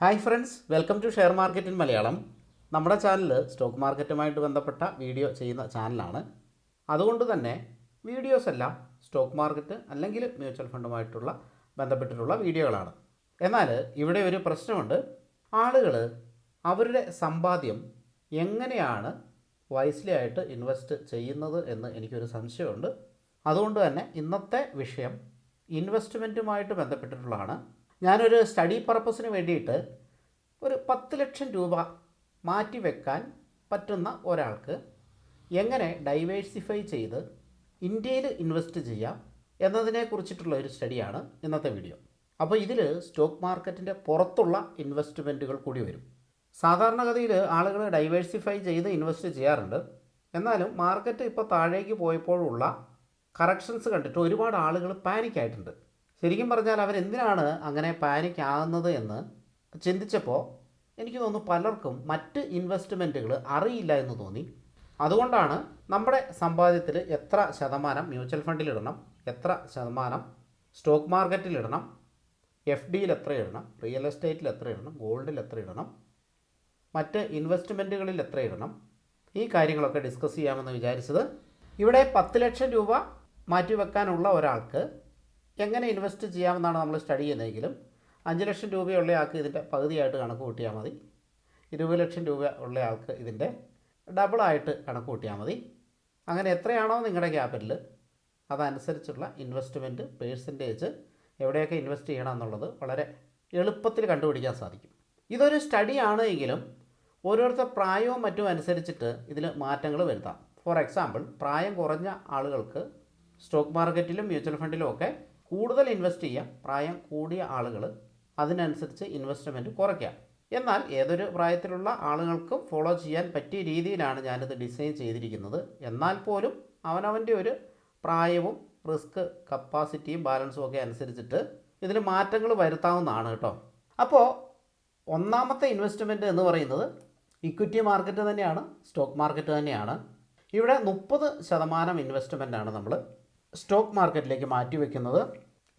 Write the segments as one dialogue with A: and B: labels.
A: Hi friends welcome to share market in Malayalam നമ്മുടെ channel stock മാർക്കറ്റുമായിട്ട് ബന്ധപ്പെട്ട video ചെയ്യുന്ന ചാനലാണ് അതുകൊണ്ട് തന്നെ വീഡിയോസ് എല്ലാം സ്റ്റോക്ക് മാർക്കറ്റ് അല്ലെങ്കിൽ മ്യൂച്വൽ ഫണ്ടുമായിട്ടുള്ള ബന്ധപ്പെട്ടിട്ടുള്ള വീഡിയോകളാണ് എന്നാൽ ഇവിടെ ഒരു പ്രശ്നമുണ്ട്. ആളുകൾ അവരുടെ സമ്പാദ്യം എങ്ങനെയാണ് വൈസ്ലി ആയിട്ട് ഇൻവെസ്റ്റ് ചെയ്യുന്നത് എന്ന് എനിക്കൊരു സംശയമുണ്ട്. അതുകൊണ്ട് തന്നെ ഇന്നത്തെ വിഷയം ഇൻവെസ്റ്റ്മെന്റുമായിട്ട് ബന്ധപ്പെട്ടിട്ടുള്ളതാണ്. ഞാനൊരു സ്റ്റഡി പർപ്പസിന് വേണ്ടിയിട്ട് ഒരു പത്ത് ലക്ഷം രൂപ മാറ്റി വെക്കാൻ പറ്റുന്ന ഒരാൾക്ക് എങ്ങനെ ഡൈവേഴ്സിഫൈ ചെയ്ത് ഇന്ത്യയിൽ ഇൻവെസ്റ്റ് ചെയ്യാം എന്നതിനെ കുറിച്ചിട്ടുള്ള ഒരു സ്റ്റഡിയാണ് ഇന്നത്തെ വീഡിയോ അപ്പോൾ ഇതിൽ സ്റ്റോക്ക് മാർക്കറ്റിന്റെ പുറത്തുള്ള ഇൻവെസ്റ്റ്മെന്റുകൾ കൂടി വരും. സാധാരണഗതിയിൽ ആളുകൾ ഡൈവേഴ്സിഫൈ ചെയ്ത് ഇൻവെസ്റ്റ് ചെയ്യാറുണ്ട്. എന്നാലും മാർക്കറ്റ് ഇപ്പോൾ താഴേക്ക് പോയപ്പോഴുള്ള കറക്ഷൻസ് കണ്ടിട്ട് ഒരുപാട് ആളുകൾ പാനിക് ആയിട്ടുണ്ട്. ശരിക്കും പറഞ്ഞാൽ അവരെന്തിനാണ് അങ്ങനെ പാനിക് ആകുന്നത് എന്ന് ചിന്തിച്ചപ്പോൾ എനിക്ക് തോന്നുന്നു പലർക്കും മറ്റ് ഇൻവെസ്റ്റ്മെന്റുകൾ അറിയില്ല എന്ന് തോന്നി. അതുകൊണ്ടാണ് നമ്മുടെ സമ്പാദ്യത്തിൽ എത്ര ശതമാനം മ്യൂച്വൽ ഫണ്ടിലിടണം എത്ര ശതമാനം സ്റ്റോക്ക് മാർക്കറ്റിലിടണം എഫ് ഡിയിൽ എത്ര ഇടണം റിയൽ എസ്റ്റേറ്റിൽ എത്ര ഇടണം ഗോൾഡിൽ എത്ര ഇടണം മറ്റ് ഇൻവെസ്റ്റ്മെന്റുകളിൽ എത്ര ഇടണം ഈ കാര്യങ്ങളൊക്കെ ഡിസ്കസ് ചെയ്യാമെന്ന് വിചാരിച്ചത് ഇവിടെ പത്ത് ലക്ഷം രൂപ മാറ്റിവെക്കാനുള്ള ഒരാൾക്ക് എങ്ങനെ ഇൻവെസ്റ്റ് ചെയ്യാമെന്നാണ് നമ്മൾ സ്റ്റഡി ചെയ്യുന്നതെങ്കിലും അഞ്ച് ലക്ഷം രൂപയുള്ള ആൾക്ക് ഇതിന്റെ പകുതിയായിട്ട് കണക്ക് കൂട്ടിയാൽ മതി. ഇരുപത് ലക്ഷം രൂപ ഉള്ള ആൾക്ക് ഇതിന്റെ ഡബിളായിട്ട് കണക്ക് കൂട്ടിയാൽ മതി. അങ്ങനെ എത്രയാണോ നിങ്ങളുടെ ക്യാപിറ്റൽ അതനുസരിച്ചുള്ള ഇൻവെസ്റ്റ്മെന്റ് പേഴ്സന്റേജ് എവിടെയൊക്കെ ഇൻവെസ്റ്റ് ചെയ്യണം എന്നുള്ളത് വളരെ എളുപ്പത്തിൽ കണ്ടുപിടിക്കാൻ സാധിക്കും. ഇതൊരു സ്റ്റഡിയാണ് എങ്കിലും ഓരോരുത്തർ പ്രായവും മറ്റും അനുസരിച്ചിട്ട് ഇതിൽ മാറ്റങ്ങൾ വരുത്താം. ഫോർ എക്സാമ്പിൾ പ്രായം കുറഞ്ഞ ആളുകൾക്ക് സ്റ്റോക്ക് മാർക്കറ്റിലും മ്യൂച്വൽ ഫണ്ടിലും ഒക്കെ കൂടുതൽ ഇൻവെസ്റ്റ് ചെയ്യാം. പ്രായം കൂടിയ ആളുകൾ അതിനനുസരിച്ച് ഇൻവെസ്റ്റ്മെന്റ് കുറയ്ക്കാം. എന്നാൽ ഏതൊരു പ്രായത്തിലുള്ള ആളുകൾക്കും ഫോളോ ചെയ്യാൻ പറ്റിയ രീതിയിലാണ് ഞാനിത് ഡിസൈൻ ചെയ്തിരിക്കുന്നത്. എന്നാൽ പോലും അവനവന്റെ ഒരു പ്രായവും റിസ്ക് കപ്പാസിറ്റിയും ബാലൻസും ഒക്കെ അനുസരിച്ചിട്ട് ഇതിൽ മാറ്റങ്ങൾ വരുത്താവുന്നതാണ് കേട്ടോ. അപ്പോൾ ഒന്നാമത്തെ ഇൻവെസ്റ്റ്മെന്റ് എന്ന് പറയുന്നത് ഇക്വിറ്റി മാർക്കറ്റ് തന്നെയാണ് സ്റ്റോക്ക് മാർക്കറ്റ് തന്നെയാണ്. ഇവിടെ മുപ്പത് ശതമാനം ഇൻവെസ്റ്റ്മെന്റാണ് നമ്മൾ സ്റ്റോക്ക് മാർക്കറ്റിലേക്ക് മാറ്റിവെക്കുന്നത്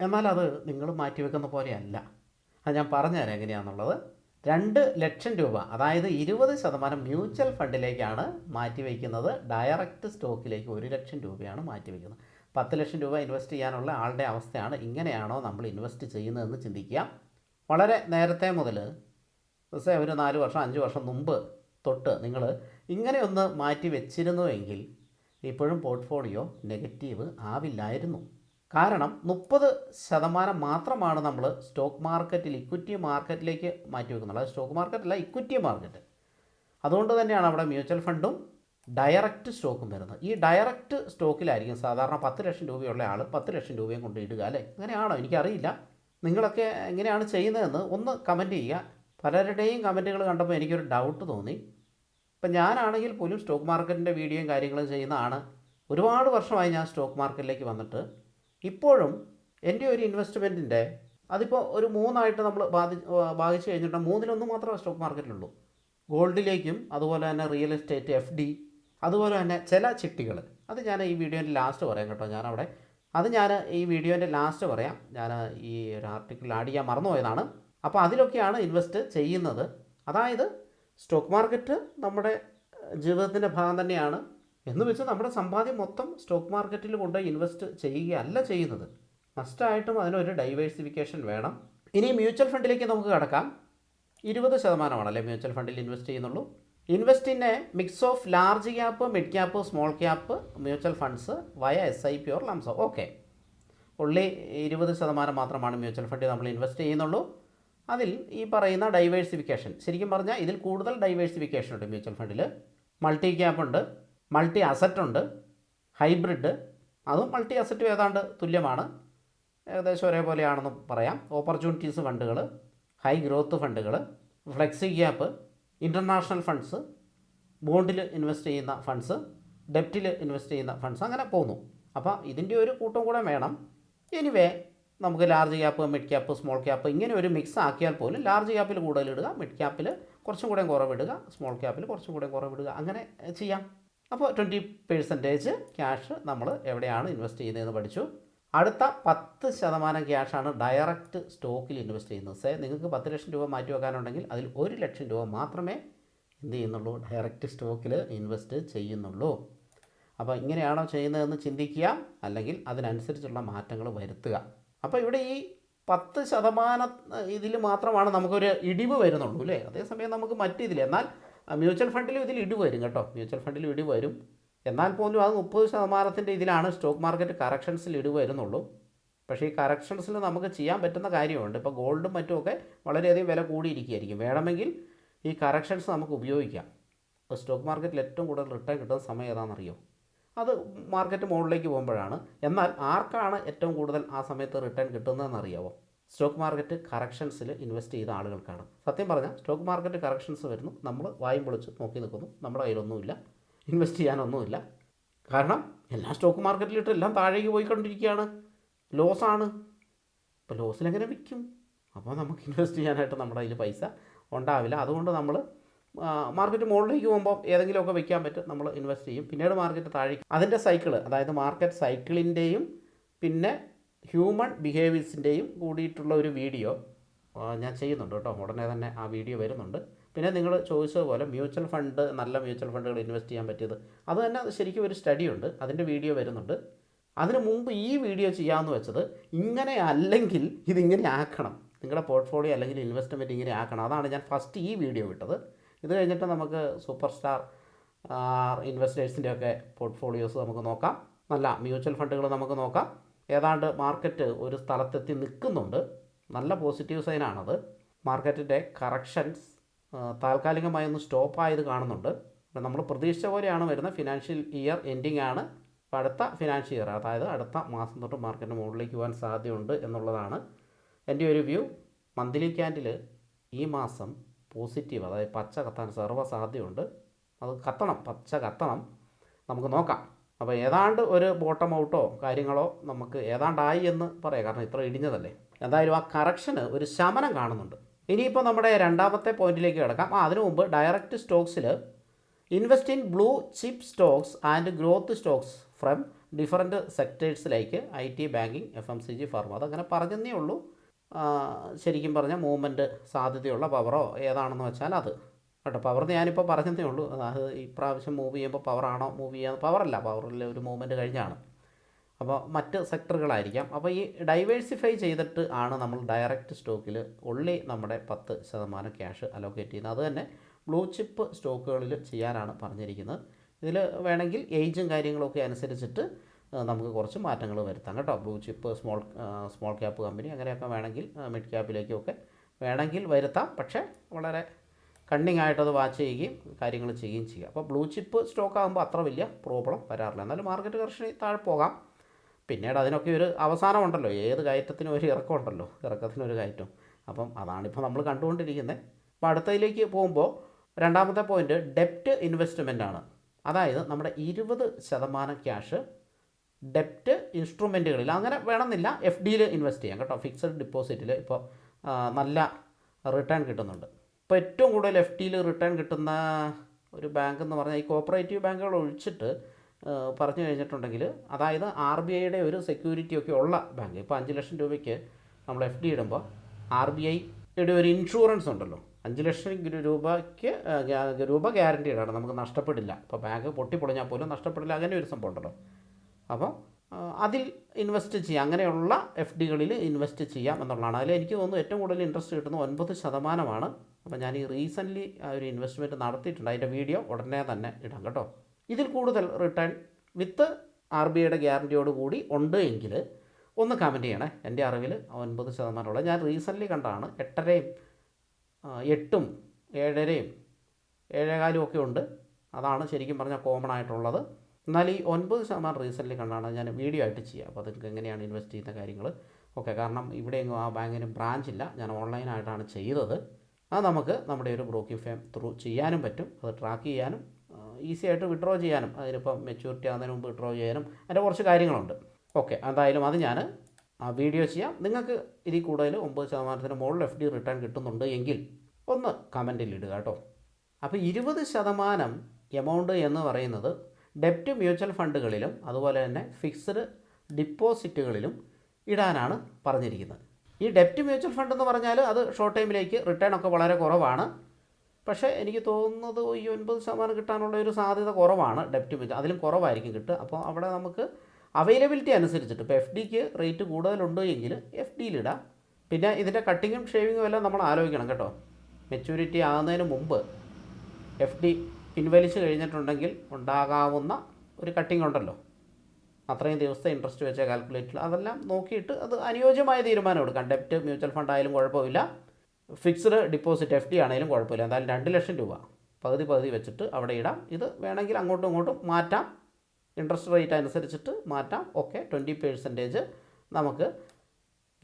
A: എന്നാൽ അത് നിങ്ങൾ മാറ്റിവെക്കുന്ന പോലെയല്ല. അത് ഞാൻ പറഞ്ഞുതരാം എങ്ങനെയാണെന്നുള്ളത് രണ്ട് ലക്ഷം രൂപ അതായത് ഇരുപത് ശതമാനം മ്യൂച്വൽ ഫണ്ടിലേക്കാണ് മാറ്റിവെക്കുന്നത് ഡയറക്റ്റ് സ്റ്റോക്കിലേക്ക് ഒരു ലക്ഷം രൂപയാണ് മാറ്റിവെക്കുന്നത് പത്ത് ലക്ഷം രൂപ ഇൻവെസ്റ്റ് ചെയ്യാനുള്ള ആളുടെ അവസ്ഥയാണ് ഇങ്ങനെയാണോ നമ്മൾ ഇൻവെസ്റ്റ് ചെയ്യുന്നതെന്ന് ചിന്തിക്കുക. വളരെ നേരത്തെ മുതൽ ഒരു നാല് വർഷം അഞ്ച് വർഷം മുമ്പ് തൊട്ട് നിങ്ങൾ ഇങ്ങനെയൊന്ന് മാറ്റി വെച്ചിരുന്നുവെങ്കിൽ ഇപ്പോഴും പോർട്ട്ഫോളിയോ നെഗറ്റീവ് ആവില്ലായിരുന്നു. കാരണം മുപ്പത് ശതമാനം മാത്രമാണ് നമ്മൾ സ്റ്റോക്ക് മാർക്കറ്റിൽ ഇക്വിറ്റി മാർക്കറ്റിലേക്ക് മാറ്റി വെക്കുന്നത്. അതായത് സ്റ്റോക്ക് മാർക്കറ്റല്ല ഇക്വിറ്റി മാർക്കറ്റ് അതുകൊണ്ട് തന്നെയാണ് അവിടെ മ്യൂച്വൽ ഫണ്ടും ഡയറക്റ്റ് സ്റ്റോക്കും വരുന്നത്. ഈ ഡയറക്റ്റ് സ്റ്റോക്കിലായിരിക്കും സാധാരണ പത്ത് ലക്ഷം രൂപയുള്ള ആൾ പത്ത് ലക്ഷം രൂപയും കൊണ്ട് ഇടുക അല്ലേ? അങ്ങനെയാണോ എനിക്കറിയില്ല. നിങ്ങളൊക്കെ എങ്ങനെയാണ് ചെയ്യുന്നതെന്ന് ഒന്ന് കമന്റ് ചെയ്യുക. പലരുടെയും കമന്റുകൾ കണ്ടപ്പോൾ എനിക്കൊരു ഡൗട്ട് തോന്നി. ഇപ്പം ഞാനാണെങ്കിൽ പോലും സ്റ്റോക്ക് മാർക്കറ്റിന്റെ വീഡിയോയും കാര്യങ്ങളും ചെയ്യുന്നതാണ്. ഒരുപാട് വർഷമായി ഞാൻ സ്റ്റോക്ക് മാർക്കറ്റിലേക്ക് വന്നിട്ട്. ഇപ്പോഴും എന്റെ ഒരു ഇൻവെസ്റ്റ്മെന്റിന്റെ അതിപ്പോൾ ഒരു മൂന്നായിട്ട് നമ്മൾ ബാധി ബാധിച്ച് കഴിഞ്ഞിട്ട് മൂന്നിലൊന്ന് മാത്രമേ സ്റ്റോക്ക് മാർക്കറ്റിലുള്ളൂ. ഗോൾഡിലേക്കും അതുപോലെ തന്നെ റിയൽ എസ്റ്റേറ്റ് എഫ് ഡി അതുപോലെ തന്നെ ചില ചിട്ടികൾ. അത് ഞാൻ ഈ വീഡിയോന്റെ ലാസ്റ്റ് പറയാം കേട്ടോ ഞാനവിടെ. അത് ഞാൻ ഈ വീഡിയോന്റെ ലാസ്റ്റ് പറയാം. ഞാൻ ഈ ഒരു ആർട്ടിക്കിൾ ആഡ് ചെയ്യാൻ മറന്നുപോയതാണ്. അപ്പോൾ അതിലൊക്കെയാണ് ഇൻവെസ്റ്റ് ചെയ്യുന്നത്. അതായത് സ്റ്റോക്ക് മാർക്കറ്റ് നമ്മുടെ ജീവിതത്തിന്റെ ഭാഗം തന്നെയാണ്. എന്ന് വെച്ചാൽ നമ്മുടെ സമ്പാദ്യം മൊത്തം സ്റ്റോക്ക് മാർക്കറ്റിൽ കൊണ്ട് ഇൻവെസ്റ്റ് ചെയ്യുകയല്ല ചെയ്യുന്നത്. മസ്റ്റായിട്ടും അതിനൊരു ഡൈവേഴ്സിഫിക്കേഷൻ വേണം. ഇനി മ്യൂച്വൽ ഫണ്ടിലേക്ക് നമുക്ക് കടക്കാം. ഇരുപത് ശതമാനമാണല്ലേ മ്യൂച്വൽ ഫണ്ടിൽ ഇൻവെസ്റ്റ് ചെയ്യുന്നുള്ളൂ. Invest in a mix of large cap mid cap small cap mutual funds via S I P or lump sum. Okay. ഉള്ളി ഇരുപത് ശതമാനം മാത്രമാണ് മ്യൂച്വൽ ഫണ്ടിൽ നമ്മൾ ഇൻവെസ്റ്റ് ചെയ്യുന്നുള്ളൂ. അതിൽ ഈ പറയുന്ന ഡൈവേഴ്സിഫിക്കേഷൻ ശരിക്കും പറഞ്ഞാൽ ഇതിൽ കൂടുതൽ ഡൈവേഴ്സിഫിക്കേഷൻ ഉണ്ട് മ്യൂച്വൽ ഫണ്ടിൽ മൾട്ടി ക്യാപ്പ് ഉണ്ട് മൾട്ടി അസറ്റ് ഉണ്ട് ഹൈബ്രിഡ് അതും മൾട്ടി അസറ്റും ഏതാണ്ട് തുല്യമാണ്. ഏകദേശം ഒരേപോലെയാണെന്ന് പറയാം. ഓപ്പർച്യൂണിറ്റീസ് ഫണ്ടുകൾ ഹൈ ഗ്രോത്ത് ഫണ്ടുകൾ ഫ്ലെക്സി ക്യാപ്പ് ഇന്റർനാഷണൽ ഫണ്ട്സ് ബോണ്ടിൽ ഇൻവെസ്റ്റ് ചെയ്യുന്ന ഫണ്ട്സ് ഡെപ്റ്റിൽ ഇൻവെസ്റ്റ് ചെയ്യുന്ന ഫണ്ട്സ് അങ്ങനെ പോകുന്നു അപ്പോൾ ഇതിന്റെ ഒരു കൂട്ടം കൂടെ വേണം. എനിവേ നമുക്ക് large cap mid cap small cap ഇങ്ങനെ ഒരു മിക്സ് ആക്കിയാൽ പോലും ലാർജ് ക്യാപ്പിൽ കൂടുതൽ ഇടുക മിഡ് ക്യാപ്പിൽ കുറച്ചും കൂടെ കുറവിടുക സ്മോൾ ക്യാപ്പിൽ കുറച്ചും കൂടെ കുറവിടുക അങ്ങനെ ചെയ്യാം. അപ്പോൾ ട്വന്റി പെർസെന്റേജ് ക്യാഷ് നമ്മൾ എവിടെയാണ് ഇൻവെസ്റ്റ് ചെയ്യുന്നതെന്ന് പഠിച്ചു. അടുത്ത പത്ത് ശതമാനം ക്യാഷാണ് ഡയറക്റ്റ് സ്റ്റോക്കിൽ ഇൻവെസ്റ്റ് ചെയ്യുന്നത്. സേ നിങ്ങൾക്ക് പത്ത് ലക്ഷം രൂപ മാറ്റി വെക്കാനുണ്ടെങ്കിൽ അതിൽ ഒരു ലക്ഷം രൂപ മാത്രമേ എന്ത് ചെയ്യുന്നുള്ളൂ ഡയറക്റ്റ് സ്റ്റോക്കിൽ ഇൻവെസ്റ്റ് ചെയ്യുന്നുള്ളൂ. അപ്പോൾ ഇങ്ങനെയാണോ ചെയ്യുന്നതെന്ന് ചിന്തിക്കുക അല്ലെങ്കിൽ അതിനനുസരിച്ചുള്ള മാറ്റങ്ങൾ വരുത്തുക. അപ്പോൾ ഇവിടെ ഈ പത്ത് ശതമാനം ഇതിൽ മാത്രമാണ് നമുക്കൊരു ഇടിവ് വരുന്നുള്ളൂ അല്ലേ? അതേസമയം നമുക്ക് മറ്റിതിൽ എന്നാൽ മ്യൂച്വൽ ഫണ്ടിലും ഇതിൽ ഇടിവ് വരും കേട്ടോ. മ്യൂച്വൽ ഫണ്ടിലും ഇടിവ് വരും. എന്നാൽ പോലും അത് മുപ്പത് ശതമാനത്തിന്റെ ഇതിലാണ് സ്റ്റോക്ക് മാർക്കറ്റ് കറക്ഷൻസിൽ ഇടിവ് വരുന്നുള്ളൂ. പക്ഷേ ഈ കറക്ഷൻസിൽ നമുക്ക് ചെയ്യാൻ പറ്റുന്ന കാര്യമുണ്ട്. ഇപ്പോൾ ഗോൾഡും മറ്റുമൊക്കെ വളരെയധികം വില കൂടിയിരിക്കുകയായിരിക്കും. വേണമെങ്കിൽ ഈ കറക്ഷൻസ് നമുക്ക് ഉപയോഗിക്കാം. സ്റ്റോക്ക് മാർക്കറ്റിൽ ഏറ്റവും കൂടുതൽ റിട്ടേൺ കിട്ടുന്ന സമയം ഏതാണെന്നറിയോ? അത് മാർക്കറ്റ് മുകളിലേക്ക് പോകുമ്പോഴാണ്. എന്നാൽ ആർക്കാണ് ഏറ്റവും കൂടുതൽ ആ സമയത്ത് റിട്ടേൺ കിട്ടുന്നതെന്ന് അറിയാവോ സ്റ്റോക്ക് മാർക്കറ്റ് കറക്ഷൻസിൽ ഇൻവെസ്റ്റ് ചെയ്ത ആളുകൾക്കാണ്. സത്യം പറഞ്ഞാൽ സ്റ്റോക്ക് മാർക്കറ്റ് കറക്ഷൻസ് വരുന്നു. നമ്മൾ വായും പൊളിച്ച് നോക്കി നിൽക്കുന്നു നമ്മുടെ കയ്യിലൊന്നുമില്ല. ഇൻവെസ്റ്റ് ചെയ്യാനൊന്നുമില്ല. കാരണം എല്ലാ സ്റ്റോക്ക് മാർക്കറ്റിലിട്ട് എല്ലാം താഴേക്ക് പോയിക്കൊണ്ടിരിക്കുകയാണ്. ലോസാണ് അപ്പോൾ ലോസിലെങ്ങനെ വിൽക്കും? അപ്പോൾ നമുക്ക് ഇൻവെസ്റ്റ് ചെയ്യാനായിട്ട് നമ്മുടെ കയ്യിൽ പൈസ ഉണ്ടാവില്ല. അതുകൊണ്ട് നമ്മൾ മാർക്കറ്റ് മുകളിലേക്ക് പോകുമ്പോൾ ഏതെങ്കിലുമൊക്കെ വയ്ക്കാൻ പറ്റും. നമ്മൾ ഇൻവെസ്റ്റ് ചെയ്യും. പിന്നീട് മാർക്കറ്റ് താഴേക്ക് അതിന്റെ സൈക്കിൾ അതായത് മാർക്കറ്റ് സൈക്കിളിന്റെയും പിന്നെ ഹ്യൂമൺ ബിഹേവിയേഴ്സിന്റെയും കൂടിയിട്ടുള്ള ഒരു വീഡിയോ ഞാൻ ചെയ്യുന്നുണ്ട് കേട്ടോ. ഉടനെ തന്നെ ആ വീഡിയോ വരുന്നുണ്ട്. പിന്നെ നിങ്ങൾ ചോദിച്ചതുപോലെ മ്യൂച്വൽ ഫണ്ട് നല്ല മ്യൂച്വൽ ഫണ്ടുകൾ ഇൻവെസ്റ്റ് ചെയ്യാൻ പറ്റിയത്. അത് തന്നെ ശരിക്കും ഒരു സ്റ്റഡി ഉണ്ട്. അതിന്റെ വീഡിയോ വരുന്നുണ്ട്. അതിന് മുമ്പ് ഈ വീഡിയോ ചെയ്യാമെന്ന് വെച്ചത് ഇങ്ങനെ അല്ലെങ്കിൽ ഇതിങ്ങനെ ആക്കണം. നിങ്ങളുടെ പോർട്ട്ഫോളിയോ അല്ലെങ്കിൽ ഇൻവെസ്റ്റ്മെന്റ് ഇങ്ങനെ ആക്കണം. അതാണ് ഞാൻ ഫസ്റ്റ് ഈ വീഡിയോ വിട്ടത് ഇത് കഴിഞ്ഞിട്ട് നമുക്ക് സൂപ്പർ സ്റ്റാർ ഇൻവെസ്റ്റേഴ്സിന്റെ ഒക്കെ പോർട്ട്ഫോളിയോസ് നമുക്ക് നോക്കാം. നല്ല മ്യൂച്വൽ ഫണ്ടുകൾ നമുക്ക് നോക്കാം. ഏതാണ്ട് മാർക്കറ്റ് ഒരു സ്ഥലത്തെത്തി നിൽക്കുന്നുണ്ട്. നല്ല പോസിറ്റീവ് സൈനാണത്. മാർക്കറ്റിന്റെ കറക്ഷൻസ് താൽക്കാലികമായി ഒന്ന് സ്റ്റോപ്പ് ആയത് കാണുന്നുണ്ട് നമ്മൾ പ്രതീക്ഷിച്ച പോലെയാണ് വരുന്ന ഫിനാൻഷ്യൽ ഇയർ എൻഡിങ് ആണ്. അടുത്ത ഫിനാൻഷ്യൽ ഇയർ അതായത് അടുത്ത മാസം തൊട്ട് മാർക്കറ്റിന് മുകളിലേക്ക് പോകാൻ സാധ്യതയുണ്ട് എന്നുള്ളതാണ്. എന്റെ ഒരു വ്യൂ മന്ത്ലി ക്യാൻഡിൽ ഈ മാസം പോസിറ്റീവ് അതായത് പച്ച കത്താൻ സർവസാധ്യമുണ്ട് അത് കത്തണം പച്ച കത്തണം. നമുക്ക് നോക്കാം. അപ്പോൾ ഏതാണ്ട് ഒരു ബോട്ടം ഔട്ടോ കാര്യങ്ങളോ നമുക്ക് ഏതാണ്ടായി എന്ന് പറയാം. കാരണം ഇത്ര ഇടിഞ്ഞതല്ലേ. എന്തായാലും ആ കറക്ഷന് ഒരു ശമനം കാണുന്നുണ്ട്. ഇനിയിപ്പോൾ നമ്മുടെ രണ്ടാമത്തെ പോയിന്റിലേക്ക് കിടക്കാം. ആ അതിനു മുമ്പ് direct സ്റ്റോക്സിൽ invest in blue chip stocks and growth stocks from different സെക്ടേഴ്സിലേക്ക് I T banking F M C G pharma അതങ്ങനെ പറഞ്ഞതേ ഉള്ളൂ. ശരിക്കും പറഞ്ഞാൽ മൂവ്മെന്റ് സാധ്യതയുള്ള പവറോ ഏതാണെന്ന് വെച്ചാൽ അത്. കേട്ടോ പവർ ഞാനിപ്പോൾ പറഞ്ഞതേ ഉള്ളൂ. അത് ഇപ്രാവശ്യം മൂവ് ചെയ്യുമ്പോൾ പവറാണോ മൂവ് ചെയ്യാൻ പവറല്ല പവറിൽ ഒരു മൂവ്മെന്റ് കഴിഞ്ഞാണ്. അപ്പോൾ മറ്റ് സെക്ടറുകളായിരിക്കാം. അപ്പോൾ ഈ ഡൈവേഴ്സിഫൈ ചെയ്തിട്ട് ആണ് നമ്മൾ ഡയറക്റ്റ് സ്റ്റോക്കിൽ ഉള്ളി നമ്മുടെ പത്ത് ശതമാനം ക്യാഷ് അലോക്കേറ്റ് ചെയ്യുന്നത്. അത് തന്നെ ബ്ലൂ ചിപ്പ് സ്റ്റോക്കുകളിൽ ചെയ്യാനാണ് പറഞ്ഞിരിക്കുന്നത്. ഇതിൽ വേണമെങ്കിൽ ഏജും കാര്യങ്ങളൊക്കെ അനുസരിച്ചിട്ട് നമുക്ക് കുറച്ച് മാറ്റങ്ങൾ വരുത്താം കേട്ടോ. Blue chip small small cap company അങ്ങനെയൊക്കെ വേണമെങ്കിൽ മിഡ് ക്യാപ്പിലേക്കൊക്കെ വേണമെങ്കിൽ വരുത്താം. പക്ഷേ വളരെ കണ്ണിങ് ആയിട്ടത് വാച്ച് ചെയ്യുകയും കാര്യങ്ങൾ ചെയ്യുകയും ചെയ്യുക അപ്പോൾ ബ്ലൂ ചിപ്പ് സ്റ്റോക്ക് ആകുമ്പോൾ അത്ര വലിയ പ്രോബ്ലം വരാറില്ല. എന്നാലും മാർക്കറ്റ് കർഷണി താഴെ പോകാം. പിന്നീട് അതിനൊക്കെ ഒരു അവസാനമുണ്ടല്ലോ. ഏത് കയറ്റത്തിനും ഒരു ഇറക്കം ഇറക്കമുണ്ടല്ലോ. ഇറക്കത്തിനൊരു കയറ്റം. അപ്പം അതാണിപ്പോൾ നമ്മൾ കണ്ടുകൊണ്ടിരിക്കുന്നത്. അപ്പോൾ അടുത്തതിലേക്ക് പോകുമ്പോൾ രണ്ടാമത്തെ പോയിന്റ് ഡെപ്റ്റ് ഇൻവെസ്റ്റ്മെന്റ് ആണ്. അതായത് നമ്മുടെ ഇരുപത് ശതമാനം ക്യാഷ് ഡെപ്റ്റ് ഇൻസ്ട്രുമെന്റുകളിൽ അങ്ങനെ വേണമെന്നില്ല. എഫ് ഡിയിൽ ഇൻവെസ്റ്റ് ചെയ്യാം കേട്ടോ. ഫിക്സഡ് ഡിപ്പോസിറ്റിൽ ഇപ്പോൾ നല്ല റിട്ടേൺ കിട്ടുന്നുണ്ട്. ഇപ്പോൾ ഏറ്റവും കൂടുതൽ എഫ് ഡിയിൽ റിട്ടേൺ കിട്ടുന്ന ഒരു ബാങ്ക് എന്ന് പറഞ്ഞാൽ ഈ കോപ്പറേറ്റീവ് ബാങ്കുകൾ ഒഴിച്ചിട്ട് പറഞ്ഞു കഴിഞ്ഞിട്ടുണ്ടെങ്കിൽ അതായത് ആർ ബി ഐയുടെ ഒരു സെക്യൂരിറ്റി ഒക്കെ ഉള്ള ബാങ്ക് ഇപ്പോൾ അഞ്ച് ലക്ഷം രൂപയ്ക്ക് നമ്മൾ എഫ് ഡി ഇടുമ്പോൾ ആർ ബി ഐയുടെ ഒരു ഇൻഷുറൻസ് ഉണ്ടല്ലോ. അഞ്ച് ലക്ഷം രൂപയ്ക്ക് രൂപ ഗ്യാരണ്ടീഡ് ആണ്. നമുക്ക് നഷ്ടപ്പെടില്ല. ഇപ്പോൾ ബാങ്ക് പൊട്ടിപ്പൊളിഞ്ഞാൽ പോലും നഷ്ടപ്പെടില്ല. അങ്ങനെ ഒരു സംഭവം ഉണ്ടല്ലോ. അപ്പോൾ അതിൽ ഇൻവെസ്റ്റ് ചെയ്യാം. അങ്ങനെയുള്ള എഫ് ഡികളിൽ ഇൻവെസ്റ്റ് ചെയ്യാം എന്നുള്ളതാണ്. അതിൽ എനിക്ക് തോന്നുന്നു ഏറ്റവും കൂടുതൽ ഇൻട്രസ്റ്റ് കിട്ടുന്നത് ഒൻപത് ശതമാനമാണ്. അപ്പോൾ ഞാൻ ഈ റീസെന്റ്ലി ഒരു ഇൻവെസ്റ്റ്മെന്റ് നടത്തിയിട്ടുണ്ട്. അതിന്റെ വീഡിയോ ഉടനെ തന്നെ ഇടാം കേട്ടോ. ഇതിൽ കൂടുതൽ റിട്ടേൺ വിത്ത് ആർ ബി ഐയുടെ ഗ്യാരണ്ടിയോട് കൂടി ഉണ്ട് എങ്കിൽ ഒന്ന് കമന്റ് ചെയ്യണേ. എന്റെ അറിവിൽ ഒൻപത് ശതമാനമുള്ള. ഞാൻ റീസെന്റ്ലി കണ്ടതാണ് എട്ടരയും എട്ടും ഏഴരയും ഏഴേകാലും ഒക്കെ ഉണ്ട്. അതാണ് ശരിക്കും പറഞ്ഞാൽ കോമൺ ആയിട്ടുള്ളത്. എന്നാൽ ഈ ഒൻപത് ശതമാനം റീസെന്റ് കണ്ടാണ് ഞാൻ വീഡിയോ ആയിട്ട് ചെയ്യുക. അപ്പോൾ അതൊക്കെ എങ്ങനെയാണ് ഇൻവെസ്റ്റ് ചെയ്യുന്ന കാര്യങ്ങൾ. ഓക്കെ കാരണം ഇവിടെയെങ്കിലും ആ ബാങ്കിന് ബ്രാഞ്ച് ഇല്ല. ഞാൻ ഓൺലൈനായിട്ടാണ് ചെയ്തത്. അത് നമുക്ക് നമ്മുടെ ഒരു ബ്രോക്കിംഗ് ഫേം ത്രൂ ചെയ്യാനും പറ്റും. അത് ട്രാക്ക് ചെയ്യാനും ഈസി ആയിട്ട് വിഡ്രോ ചെയ്യാനും അതിനിപ്പം മെച്യൂരിറ്റി ആകുന്നതിന് മുമ്പ് വിഡ്രോ ചെയ്യാനും അതിന്റെ കുറച്ച് കാര്യങ്ങളുണ്ട്. ഓക്കെ എന്തായാലും അത് ഞാൻ ആ വീഡിയോ ചെയ്യാം. നിങ്ങൾക്ക് ഇതിൽ കൂടുതൽ ഒമ്പത് ശതമാനത്തിന് മുകളിൽ എഫ് ഡി റിട്ടേൺ കിട്ടുന്നുണ്ട് എങ്കിൽ ഒന്ന് കമന്റിൽ ഇടുക കേട്ടോ. അപ്പോൾ ഇരുപത് ശതമാനം എമൗണ്ട് എന്ന് പറയുന്നത് ഡെപ്റ്റ് മ്യൂച്വൽ ഫണ്ടുകളിലും അതുപോലെ തന്നെ ഫിക്സ്ഡ് ഡിപ്പോസിറ്റുകളിലും ഇടാനാണ് പറഞ്ഞിരിക്കുന്നത്. ഈ ഡെപ്റ്റ് മ്യൂച്വൽ ഫണ്ട് എന്ന് പറഞ്ഞാൽ അത് ഷോർട്ട് ടൈമിലേക്ക് റിട്ടേൺ ഒക്കെ വളരെ കുറവാണ്. പക്ഷേ എനിക്ക് തോന്നുന്നത് ഈ ഒൻപത് ശതമാനം കിട്ടാനുള്ള ഒരു സാധ്യത കുറവാണ് ഡെപ്റ്റ് മ്യൂച്വൽ അതിലും കുറവായിരിക്കും കിട്ടുക. അപ്പോൾ അവിടെ നമുക്ക് അവൈലബിലിറ്റി അനുസരിച്ചിട്ട് ഇപ്പോൾ എഫ് ഡിക്ക് റേറ്റ് കൂടുതലുണ്ട് എങ്കിൽ എഫ് ഡിയിലിടാം പിന്നെ ഇതിന്റെ കട്ടിങ്ങും ഷേവിങ്ങും എല്ലാം നമ്മൾ ആലോചിക്കണം കേട്ടോ. മെച്യൂരിറ്റി ആകുന്നതിന് മുമ്പ് എഫ് ഡി പിൻവലിച്ച് കഴിഞ്ഞിട്ടുണ്ടെങ്കിൽ ഉണ്ടാകാവുന്ന ഒരു കട്ടിംഗ് ഉണ്ടല്ലോ. അത്രയും ദിവസത്തെ ഇൻട്രസ്റ്റ് വെച്ച കാൽക്കുലേറ്റിൽ അതെല്ലാം നോക്കിയിട്ട് അത് അനുയോജ്യമായ തീരുമാനം എടുക്കാം. ഡെപ്റ്റ് മ്യൂച്വൽ ഫണ്ട് ആയാലും കുഴപ്പമില്ല. ഫിക്സ്ഡ് ഡിപ്പോസിറ്റ് എഫ് ഡി ആണെങ്കിലും കുഴപ്പമില്ല. എന്തായാലും രണ്ട് ലക്ഷം രൂപ. പകുതി പകുതി വെച്ചിട്ട് അവിടെ ഇടാം. ഇത് വേണമെങ്കിൽ അങ്ങോട്ടും ഇങ്ങോട്ടും മാറ്റാം. ഇൻട്രസ്റ്റ് റേറ്റ് അനുസരിച്ചിട്ട് മാറ്റാം. ഓക്കെ ട്വന്റി പേഴ്സന്റേജ് നമുക്ക്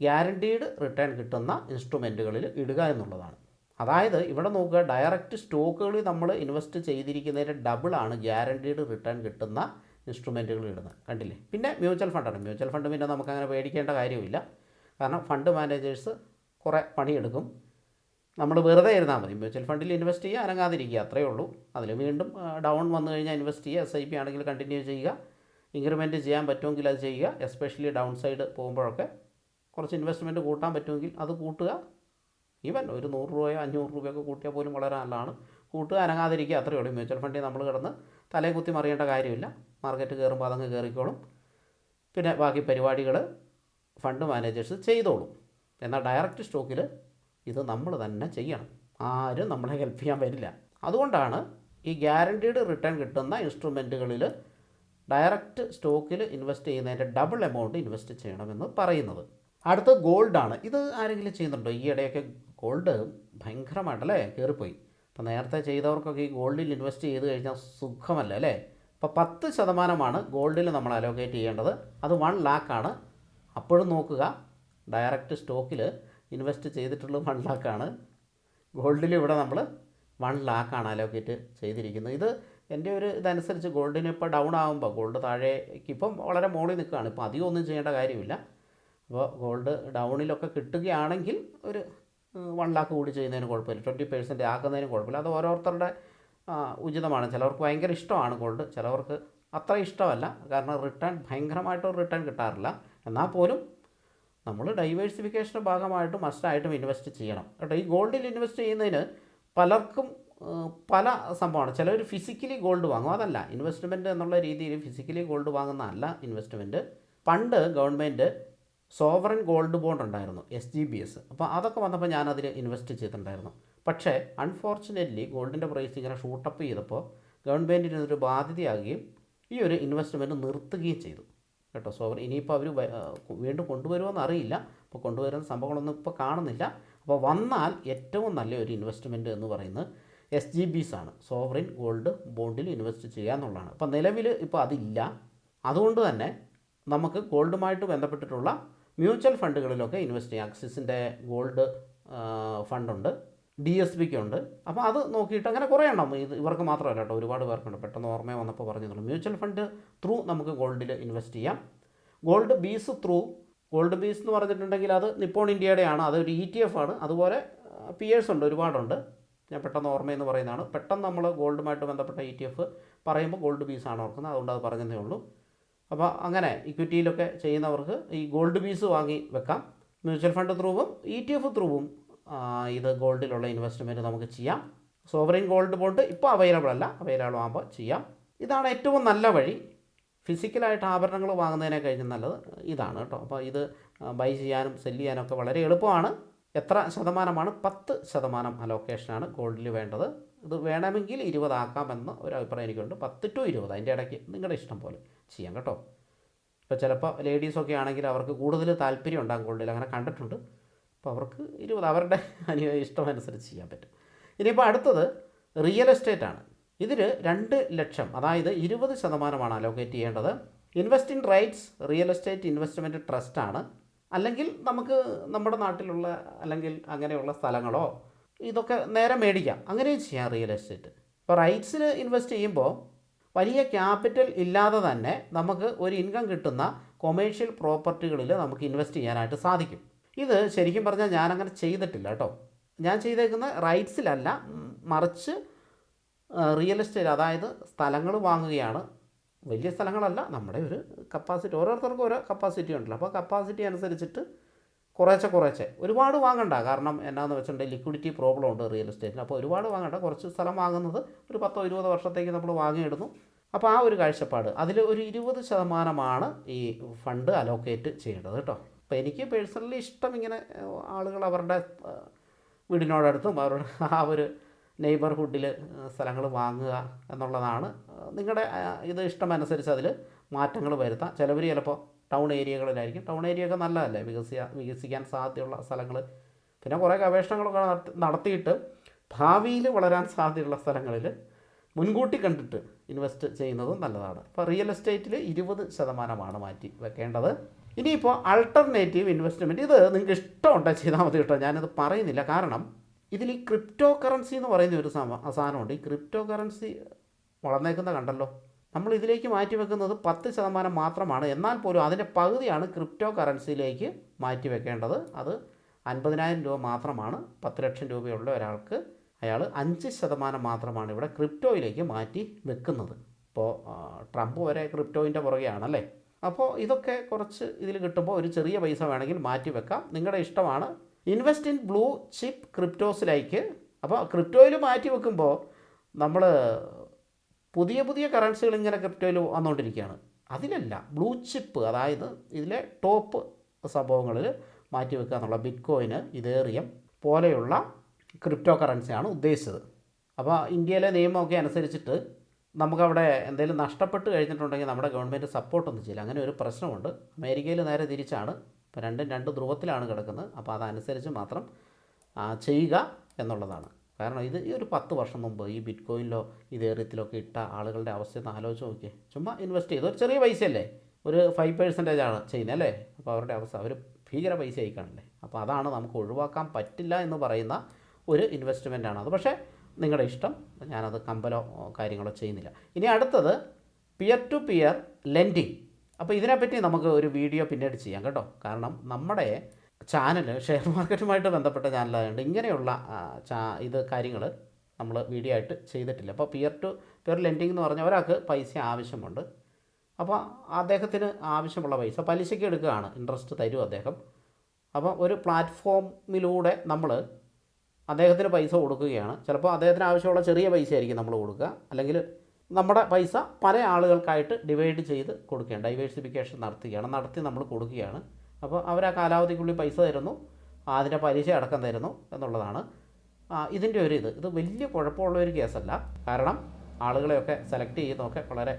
A: ഗ്യാരണ്ടീഡ് റിട്ടേൺ കിട്ടുന്ന ഇൻസ്ട്രുമെന്റുകളിൽ ഇടുക എന്നുള്ളതാണ്. അതായത് ഇവിടെ നോക്കുക ഡയറക്റ്റ് സ്റ്റോക്കുകളിൽ നമ്മൾ ഇൻവെസ്റ്റ് ചെയ്തിരിക്കുന്നതിന്റെ ഡബിളാണ് ഗ്യാരണ്ടീഡ് റിട്ടേൺ കിട്ടുന്ന ഇൻസ്ട്രുമെന്റുകൾ ഇടുന്നത്. കണ്ടില്ലേ? പിന്നെ മ്യൂച്വൽ ഫണ്ടാണ് മ്യൂച്വൽ ഫണ്ട് പിന്നെ നമുക്ക് അങ്ങനെ പേടിക്കേണ്ട കാര്യമില്ല. കാരണം ഫണ്ട് മാനേജേഴ്സ് കുറേ പണിയെടുക്കും. നമ്മൾ വെറുതെ ഇരുന്നാൽ മതി. മ്യൂച്വൽ ഫണ്ടിൽ ഇൻവെസ്റ്റ് ചെയ്യുക അനങ്ങാതിരിക്കുക. അത്രയേ ഉള്ളൂ. അതിൽ വീണ്ടും ഡൗൺ വന്നു കഴിഞ്ഞാൽ ഇൻവെസ്റ്റ് ചെയ്യുക. എസ് ഐ പി ആണെങ്കിൽ കണ്ടിന്യൂ ചെയ്യുക. ഇൻക്രിമെന്റ് ചെയ്യാൻ പറ്റുമെങ്കിൽ അത് ചെയ്യുക. എസ്പെഷ്യലി ഡൗൺ സൈഡ് പോകുമ്പോഴൊക്കെ കുറച്ച് ഇൻവെസ്റ്റ്മെന്റ് കൂട്ടാൻ പറ്റുമെങ്കിൽ അത് കൂട്ടുക. ഈവൻ ഒരു നൂറ് രൂപയോ അഞ്ഞൂറ് രൂപയൊക്കെ കൂട്ടിയാൽ പോലും വളരെ നല്ലതാണ്. കൂട്ടുക അനങ്ങാതിരിക്കുക അത്രയേ ഉള്ളൂ. മ്യൂച്വൽ ഫണ്ടിൽ നമ്മൾ കിടന്ന് തലയെ കുത്തി മറിയേണ്ട കാര്യമില്ല. മാർക്കറ്റ് കയറുമ്പോൾ അതങ്ങ് കയറിക്കോളും. പിന്നെ ബാക്കി പരിപാടികൾ ഫണ്ട് മാനേജേഴ്സ് ചെയ്തോളും. എന്നാൽ ഡയറക്റ്റ് സ്റ്റോക്കിൽ ഇത് നമ്മൾ തന്നെ ചെയ്യണം. ആരും നമ്മളെ ഹെൽപ്പ് ചെയ്യാൻ വരില്ല. അതുകൊണ്ടാണ് ഈ ഗ്യാരണ്ടീഡ് റിട്ടേൺ കിട്ടുന്ന ഇൻസ്ട്രുമെന്റുകളിൽ ഡയറക്റ്റ് സ്റ്റോക്കിൽ ഇൻവെസ്റ്റ് ചെയ്യുന്നതിന്റെ ഡബിൾ എമൗണ്ട് ഇൻവെസ്റ്റ് ചെയ്യണമെന്ന് പറയുന്നത്. അടുത്ത ഗോൾഡാണ്. ഇത് ആരെങ്കിലും ചെയ്യുന്നുണ്ടോ? ഈ ഇടയൊക്കെ ഗോൾഡ് ഭയങ്കരമായിട്ടല്ലേ കയറിപ്പോയി. അപ്പോൾ നേരത്തെ ചെയ്തവർക്കൊക്കെ ഈ ഗോൾഡിൽ ഇൻവെസ്റ്റ് ചെയ്ത് കഴിഞ്ഞാൽ സുഖമല്ല അല്ലേ? അപ്പോൾ പത്ത് ശതമാനമാണ് ഗോൾഡിൽ നമ്മൾ അലോക്കേറ്റ് ചെയ്യേണ്ടത്. അത് വൺ ലാക്കാണ് അപ്പോഴും നോക്കുക. ഡയറക്റ്റ് സ്റ്റോക്കിൽ ഇൻവെസ്റ്റ് ചെയ്തിട്ടുള്ളത് വൺ ലാക്കാണ് ഗോൾഡിൽ ഇവിടെ നമ്മൾ വൺ ലാക്കാണ് അലോക്കേറ്റ് ചെയ്തിരിക്കുന്നത്. ഇത് എന്റെ ഒരു ഇതനുസരിച്ച് ഗോൾഡിന് ഇപ്പോൾ ഡൗൺ ആകുമ്പോൾ ഗോൾഡ് താഴേക്ക് ഇപ്പം വളരെ മോളിൽ നിൽക്കുകയാണ്. ഇപ്പോൾ അധികം ഒന്നും ചെയ്യേണ്ട കാര്യമില്ല. അപ്പോൾ ഗോൾഡ് ഡൗണിലൊക്കെ കിട്ടുകയാണെങ്കിൽ ഒരു വൺ ലാക്ക് കൂടി ചെയ്യുന്നതിന് കുഴപ്പമില്ല. ട്വന്റി പെർസെന്റ് ആക്കുന്നതിന് കുഴപ്പമില്ല. അത് ഓരോരുത്തരുടെ ഉചിതമാണ്. ചിലവർക്ക് ഭയങ്കര ഇഷ്ടമാണ് ഗോൾഡ് ചിലവർക്ക് അത്ര ഇഷ്ടമല്ല. കാരണം റിട്ടേൺ ഭയങ്കരമായിട്ടൊരു റിട്ടേൺ കിട്ടാറില്ല. എന്നാൽ പോലും നമ്മൾ ഡൈവേഴ്സിഫിക്കേഷന്റെ ഭാഗമായിട്ട് മസ്റ്റായിട്ടും ഇൻവെസ്റ്റ് ചെയ്യണം. കേട്ടോ ഈ ഗോൾഡിൽ ഇൻവെസ്റ്റ് ചെയ്യുന്നതിന് പലർക്കും പല സംഭവമാണ്. ചിലർ ഫിസിക്കലി ഗോൾഡ് വാങ്ങും. അതല്ല ഇൻവെസ്റ്റ്മെന്റ് എന്നുള്ള രീതിയിൽ ഫിസിക്കലി ഗോൾഡ് വാങ്ങുന്നതല്ല ഇൻവെസ്റ്റ്മെന്റ് പണ്ട് ഗവൺമെന്റ് സോവറൻ ഗോൾഡ് ബോണ്ട് ഉണ്ടായിരുന്നു എസ് ജി ബി എസ് അപ്പോൾ അതൊക്കെ വന്നപ്പോൾ ഞാൻ അതിൽ ഇൻവെസ്റ്റ് ചെയ്തിട്ടുണ്ടായിരുന്നു. പക്ഷേ അൺഫോർച്ചുനേറ്റ്ലി ഗോൾഡിന്റെ പ്രൈസ് ഇങ്ങനെ ഷൂട്ടപ്പ് ചെയ്തപ്പോൾ ഗവൺമെന്റിന് ഇതൊരു ബാധ്യതയാകുകയും ഈ ഒരു ഇൻവെസ്റ്റ്മെന്റ് നിർത്തുകയും ചെയ്തു. കേട്ടോ സോവർ ഇനിയിപ്പോൾ അവർ വീണ്ടും കൊണ്ടുവരുമെന്ന് അറിയില്ല. അപ്പോൾ കൊണ്ടുവരുന്ന സംഭവങ്ങളൊന്നും ഇപ്പോൾ കാണുന്നില്ല. അപ്പോൾ വന്നാൽ ഏറ്റവും നല്ല ഒരു ഇൻവെസ്റ്റ്മെന്റ് എന്ന് പറയുന്നത് എസ് ജി ബിസ് ആണ് സോവറിൻ ഗോൾഡ് ബോണ്ടിൽ ഇൻവെസ്റ്റ് ചെയ്യുക എന്നുള്ളതാണ്. അപ്പോൾ നിലവിൽ ഇപ്പോൾ അതില്ല. അതുകൊണ്ട് തന്നെ നമുക്ക് ഗോൾഡുമായിട്ട് ബന്ധപ്പെട്ടിട്ടുള്ള മ്യൂച്വൽ ഫണ്ടുകളിലൊക്കെ ഇൻവെസ്റ്റ് ചെയ്യാം. ആക്സിസിന്റെ ഗോൾഡ് ഫണ്ടുണ്ട് ഡി എസ് ബിക്ക് ഉണ്ട് അപ്പോൾ അത് നോക്കിയിട്ട് അങ്ങനെ കുറേ എണ്ണം ഇത് ഇവർക്ക് മാത്രമല്ല കേട്ടോ ഒരുപാട് പേർക്കുണ്ട്. പെട്ടെന്ന് ഓർമ്മ വന്നപ്പോൾ പറഞ്ഞതുള്ളൂ മ്യൂച്വൽ ഫണ്ട് ത്രൂ നമുക്ക് ഗോൾഡിൽ ഇൻവെസ്റ്റ് ചെയ്യാം. Gold BeES through gold BeES എന്ന് പറഞ്ഞിട്ടുണ്ടെങ്കിൽ അത് നിപ്പോൺ ഇന്ത്യയുടെയാണ്. അതൊരു ഇ ടി എഫ് ആണ്. അതുപോലെ പിയേഴ്സ് ഉണ്ട് ഒരുപാടുണ്ട്. ഞാൻ പെട്ടെന്ന് ഓർമ്മയെന്ന് പറയുന്നതാണ്. പെട്ടെന്ന് നമ്മൾ ഗോൾഡുമായിട്ട് ബന്ധപ്പെട്ട ഇ ടി എഫ് പറയുമ്പോൾ ഗോൾഡ് ബീസ് ആണ് ഓർക്കുന്നത്. അതുകൊണ്ട് അത് പറഞ്ഞതേ ഉള്ളൂ. അപ്പോൾ അങ്ങനെ ഇക്വിറ്റിയിലൊക്കെ ചെയ്യുന്നവർക്ക് ഈ ഗോൾഡ് പീസ് വാങ്ങി വെക്കാം. മ്യൂച്വൽ ഫണ്ട് ത്രൂവും ഇ ടി എഫ് ത്രൂവും ഇത് ഗോൾഡിലുള്ള ഇൻവെസ്റ്റ്മെന്റ് നമുക്ക് ചെയ്യാം. സോവറിൻ ഗോൾഡ് ബോണ്ട് ഇപ്പോൾ അവൈലബിൾ അല്ല അവൈലബിൾ ആകുമ്പോൾ ചെയ്യാം. ഇതാണ് ഏറ്റവും നല്ല വഴി. ഫിസിക്കലായിട്ട് ആഭരണങ്ങൾ വാങ്ങുന്നതിനെ കഴിഞ്ഞ് നല്ലത് ഇതാണ് കേട്ടോ. അപ്പോൾ ഇത് ബൈ ചെയ്യാനും സെൽ ഒക്കെ വളരെ എളുപ്പമാണ്. എത്ര ശതമാനമാണ്? പത്ത് ശതമാനം അലോക്കേഷനാണ് ഗോൾഡിൽ വേണ്ടത്. ഇത് വേണമെങ്കിൽ ഇരുപതാക്കാമെന്ന് ഒരു അഭിപ്രായം എനിക്കുണ്ട്. പത്ത് ടു ഇരുപത് അതിന്റെ ഇടയ്ക്ക് നിങ്ങളുടെ ഇഷ്ടം പോലെ ചെയ്യാം കേട്ടോ. ഇപ്പോൾ ചിലപ്പോൾ ലേഡീസൊക്കെ ആണെങ്കിൽ അവർക്ക് കൂടുതൽ താല്പര്യം ഉണ്ടാകും ഗോൾഡിൽ അങ്ങനെ കണ്ടിട്ടുണ്ട്. അപ്പോൾ അവർക്ക് ഇരുപത് അവരുടെ അനു ഇഷ്ടമനുസരിച്ച് ചെയ്യാൻ പറ്റും. ഇനിയിപ്പോൾ അടുത്തത് റിയൽ എസ്റ്റേറ്റ് ആണ്. ഇതിൽ രണ്ട് ലക്ഷം അതായത് ഇരുപത് ശതമാനമാണ് അലോക്കേറ്റ് ചെയ്യേണ്ടത്. Investing REITs real estate investment ട്രസ്റ്റാണ് അല്ലെങ്കിൽ നമുക്ക് നമ്മുടെ നാട്ടിലുള്ള അല്ലെങ്കിൽ അങ്ങനെയുള്ള സ്ഥലങ്ങളോ ഇതൊക്കെ നേരെ മേടിക്കാം. അങ്ങനെയും ചെയ്യാം റിയൽ എസ്റ്റേറ്റ് ഇപ്പോൾ റൈറ്റ്സിൽ ഇൻവെസ്റ്റ് ചെയ്യുമ്പോൾ വലിയ ക്യാപിറ്റൽ ഇല്ലാതെ തന്നെ നമുക്ക് ഒരു ഇൻകം കിട്ടുന്ന കൊമേഴ്ഷ്യൽ പ്രോപ്പർട്ടികളിൽ നമുക്ക് ഇൻവെസ്റ്റ് ചെയ്യാനായിട്ട് സാധിക്കും. ഇത് ശരിക്കും പറഞ്ഞാൽ ഞാനങ്ങനെ ചെയ്തിട്ടില്ല കേട്ടോ. ഞാൻ ചെയ്തേക്കുന്ന റൈറ്റ്സിലല്ല മറിച്ച് റിയൽ എസ്റ്റേറ്റ് അതായത് സ്ഥലങ്ങൾ വാങ്ങുകയാണ്. വലിയ സ്ഥലങ്ങളല്ല നമ്മുടെ ഒരു കപ്പാസിറ്റി ഓരോരുത്തർക്കും ഓരോ കപ്പാസിറ്റി ഉണ്ടല്ലോ. അപ്പോൾ കപ്പാസിറ്റി അനുസരിച്ചിട്ട് കുറേശ്ശെ കുറേശ്ശെ ഒരുപാട് വാങ്ങണ്ട. കാരണം എന്നാന്ന് വെച്ചിട്ടുണ്ടെങ്കിൽ ലിക്വിഡിറ്റി പ്രോബ്ലം ഉണ്ട് റിയൽ എസ്റ്റേറ്റിന് അപ്പോൾ ഒരുപാട് വാങ്ങണ്ട. കുറച്ച് സ്ഥലം വാങ്ങുന്നത് ഒരു പത്തോ ഇരുപതോ വർഷത്തേക്ക് നമ്മൾ വാങ്ങിയിടുന്നു. അപ്പോൾ ആ ഒരു കാഴ്ചപ്പാട്. അതിൽ ഒരു ഇരുപത് ശതമാനമാണ് ഈ ഫണ്ട് അലോക്കേറ്റ് ചെയ്യേണ്ടത് കേട്ടോ. അപ്പോൾ എനിക്ക് പേഴ്സണലി ഇഷ്ടം ഇങ്ങനെ ആളുകൾ അവരുടെ വീടിനോടടുത്തും അവരുടെ ആ ഒരു നെയ്ബർഹുഡിൽ സ്ഥലങ്ങൾ വാങ്ങുക എന്നുള്ളതാണ്. നിങ്ങളുടെ ഇത് ഇഷ്ടമനുസരിച്ച് അതിൽ മാറ്റങ്ങൾ വരുത്താം. ചിലവർ ചിലപ്പോൾ ടൗൺ ഏരിയകളിലായിരിക്കും. ടൗൺ ഏരിയ ഒക്കെ നല്ലതല്ലേ? വികസിയ വികസിക്കാൻ സാധ്യതയുള്ള സ്ഥലങ്ങൾ പിന്നെ കുറേ ഗവേഷണങ്ങളൊക്കെ നടത്തി നടത്തിയിട്ട് ഭാവിയിൽ വളരാൻ സാധ്യതയുള്ള സ്ഥലങ്ങളിൽ മുൻകൂട്ടി കണ്ടിട്ട് ഇൻവെസ്റ്റ് ചെയ്യുന്നതും നല്ലതാണ്. ഇപ്പോൾ റിയൽ എസ്റ്റേറ്റിൽ ഇരുപത് ശതമാനമാണ് മാറ്റി വെക്കേണ്ടത്. ഇനിയിപ്പോൾ അൾട്ടർനേറ്റീവ് ഇൻവെസ്റ്റ്മെന്റ് ഇത് നിങ്ങൾക്ക് ഇഷ്ടമുണ്ടോ ചെയ്താൽ മതി കേട്ടോ. ഞാനിത് പറയുന്നില്ല. കാരണം ഇതിൽ ഈ ക്രിപ്റ്റോ കറൻസി എന്ന് പറയുന്ന ഒരു സാധനമുണ്ട്. ഈ ക്രിപ്റ്റോ കറൻസി വളർന്നേക്കുന്ന കണ്ടല്ലോ. നമ്മൾ ഇതിലേക്ക് മാറ്റി വെക്കുന്നത് പത്ത് ശതമാനം മാത്രമാണ്. എന്നാൽ പോലും അതിന്റെ പകുതിയാണ് ക്രിപ്റ്റോ കറൻസിയിലേക്ക് മാറ്റി വെക്കേണ്ടത്. അത് അൻപതിനായിരം രൂപ മാത്രമാണ്. പത്ത് ലക്ഷം രൂപയുള്ള ഒരാൾക്ക് അയാൾ അഞ്ച് ശതമാനം മാത്രമാണ് ഇവിടെ ക്രിപ്റ്റോയിലേക്ക് മാറ്റി വെക്കുന്നത്. ഇപ്പോൾ ട്രംപ് വരെ ക്രിപ്റ്റോയിന്റെ പുറകെയാണല്ലേ? അപ്പോൾ ഇതൊക്കെ കുറച്ച് ഇതിൽ കിട്ടുമ്പോൾ ഒരു ചെറിയ പൈസ വേണമെങ്കിൽ മാറ്റി വെക്കാം. നിങ്ങളുടെ ഇഷ്ടമാണ്. ഇൻവെസ്റ്റ് ഇൻ ബ്ലൂ ചിപ്പ് ക്രിപ്റ്റോസിലേക്ക് അപ്പോൾ ക്രിപ്റ്റോയിൽ മാറ്റി വെക്കുമ്പോൾ നമ്മൾ പുതിയ പുതിയ കറൻസികൾ ഇങ്ങനെ ക്രിപ്റ്റോയിൽ വന്നുകൊണ്ടിരിക്കുകയാണ്. അതിലല്ല ബ്ലൂ ചിപ്പ് അതായത് ഇതിലെ ടോപ്പ് സംഭവങ്ങളിൽ മാറ്റി വെക്കുക എന്നുള്ള ബിറ്റ് കോയിന് ഇതേറിയം പോലെയുള്ള ക്രിപ്റ്റോ കറൻസിയാണ് ഉദ്ദേശിച്ചത്. അപ്പോൾ ഇന്ത്യയിലെ നിയമമൊക്കെ അനുസരിച്ചിട്ട് നമുക്കവിടെ എന്തെങ്കിലും നഷ്ടപ്പെട്ട് കഴിഞ്ഞിട്ടുണ്ടെങ്കിൽ നമ്മുടെ ഗവൺമെന്റ് സപ്പോർട്ടൊന്നും ചെയ്യില്ല. അങ്ങനെ ഒരു പ്രശ്നമുണ്ട്. അമേരിക്കയിൽ നേരെ തിരിച്ചാണ്. ഇപ്പോൾ രണ്ടും രണ്ട് ധ്രുവത്തിലാണ് കിടക്കുന്നത്. അപ്പോൾ അതനുസരിച്ച് മാത്രം ചെയ്യുക എന്നുള്ളതാണ്. കാരണം ഇത് ഈ ഒരു പത്ത് വർഷം മുമ്പ് ഈ ബിറ്റ് കോയിനിലോ ഇതേറിയത്തിലൊക്കെ ഇട്ട ആളുകളുടെ അവസ്ഥ ഒന്ന് ആലോചിച്ച് നോക്കിയേ. ചുമ്മാ ഇൻവെസ്റ്റ് ചെയ്ത് ഒരു ചെറിയ പൈസയല്ലേ? ഒരു ഫൈവ് പെർസെന്റേജ് ആണ് ചെയ്യുന്നത് അല്ലേ? അപ്പോൾ അവരുടെ അവസ്ഥ അവർ ഭീകര പൈസ ആയിക്കാണല്ലേ അപ്പോൾ അതാണ് നമുക്ക് ഒഴിവാക്കാൻ പറ്റില്ല എന്ന് പറയുന്ന ഒരു ഇൻവെസ്റ്റ്മെന്റ് ആണ് അത്. പക്ഷേ നിങ്ങളുടെ ഇഷ്ടം ഞാനത് കമ്പലോ കാര്യങ്ങളോ ചെയ്യുന്നില്ല. ഇനി അടുത്തത് പിയർ ടു പിയർ ലെൻഡിങ് അപ്പോൾ ഇതിനെപ്പറ്റി നമുക്ക് ഒരു വീഡിയോ പിന്നീട് ചെയ്യാം കേട്ടോ. കാരണം നമ്മുടെ ചാനൽ ഷെയർ മാർക്കറ്റുമായിട്ട് ബന്ധപ്പെട്ട ചാനലായതുകൊണ്ട് ഇങ്ങനെയുള്ള ചാ ഇത് കാര്യങ്ങൾ നമ്മൾ വീഡിയോ ആയിട്ട് ചെയ്തിട്ടില്ല. അപ്പോൾ പിയർ ടു പിയർ ലെൻഡിങ് എന്ന് പറഞ്ഞാൽ ഒരാൾക്ക് പൈസ ആവശ്യമുണ്ട്. അപ്പോൾ അദ്ദേഹത്തിന് ആവശ്യമുള്ള പൈസ പലിശയ്ക്ക് എടുക്കുകയാണ്. ഇൻട്രസ്റ്റ് തരും അദ്ദേഹം. അപ്പോൾ ഒരു പ്ലാറ്റ്ഫോമിലൂടെ നമ്മൾ അദ്ദേഹത്തിന് പൈസ കൊടുക്കുകയാണ്. ചിലപ്പോൾ അദ്ദേഹത്തിന് ആവശ്യമുള്ള ചെറിയ പൈസ ആയിരിക്കും നമ്മൾ കൊടുക്കുക. അല്ലെങ്കിൽ നമ്മുടെ പൈസ പല ആളുകൾക്കായിട്ട് ഡിവൈഡ് ചെയ്ത് കൊടുക്കുകയാണ്. ഡൈവേഴ്സിഫിക്കേഷൻ നടത്തുകയാണ്. നടത്തി നമ്മൾ കൊടുക്കുകയാണ്. അപ്പോൾ അവർ ആ കാലാവധിക്കുള്ളിൽ പൈസ തരുന്നു അതിന്റെ പലിശ അടക്കം തരുന്നു എന്നുള്ളതാണ്. ഇതിന്റെ ഒരു ഇത്. ഇത് വലിയ കുഴപ്പമുള്ള ഒരു കേസല്ല. കാരണം ആളുകളെയൊക്കെ സെലക്ട് ചെയ്യുന്നതൊക്കെ വളരെ